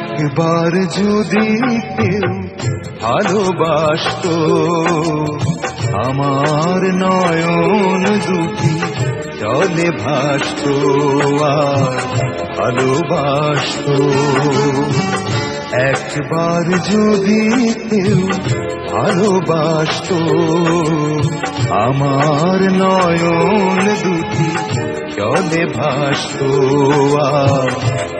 একবার যদি কেউ ভালোবাসত, আমার নয়ন দুটি জলে ভাসত আর ভালোবাসত। একবার যদি কেউ ভালোবাসত, আমার নয়ন দুটি জলে ভাসত আর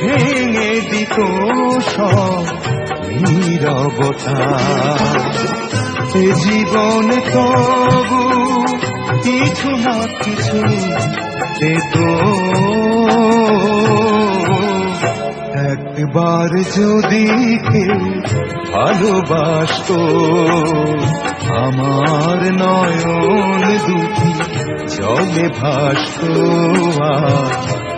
ভেঙে দিত সব নীরবতা। এ জীবন তবু কিছু না কিছু পেত একবার যদি কেউ ভালোবাসত, আমার নয়ন দুটি জলে ভাসত।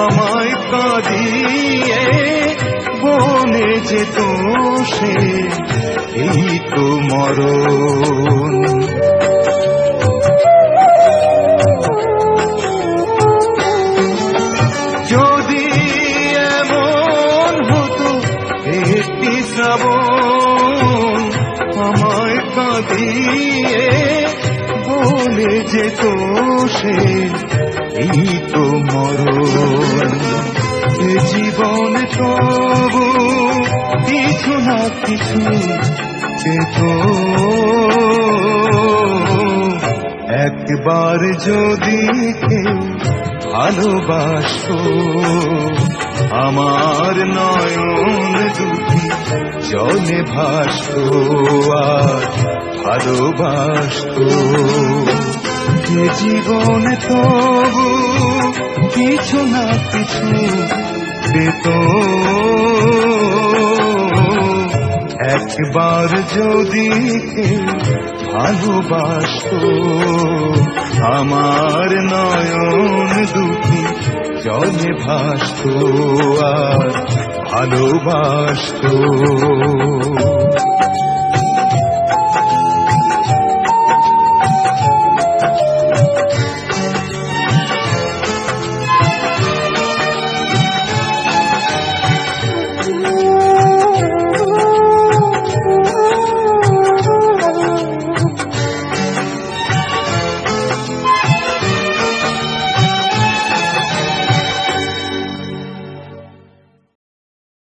আমায় কাঁদিয়ে বনে যেত সে এই তো মরণ। যদি এমন হতো একটি শ্রাবণ, আমায় কাঁদিয়ে বলে যেত সে, এই তো মরণ। জীবন তবু কিছু না কিছু যেত। একবার যদি কেউ ভালোবাসত আমার নয়ন দুটি জলে ভাসো আর ভালোবাসো যে জীবন তো কিছু না কিছু পেত একবার যদি ভালোবাসত আমার নয়ন দুটি জলে ভাসত আর ভালোবাসত।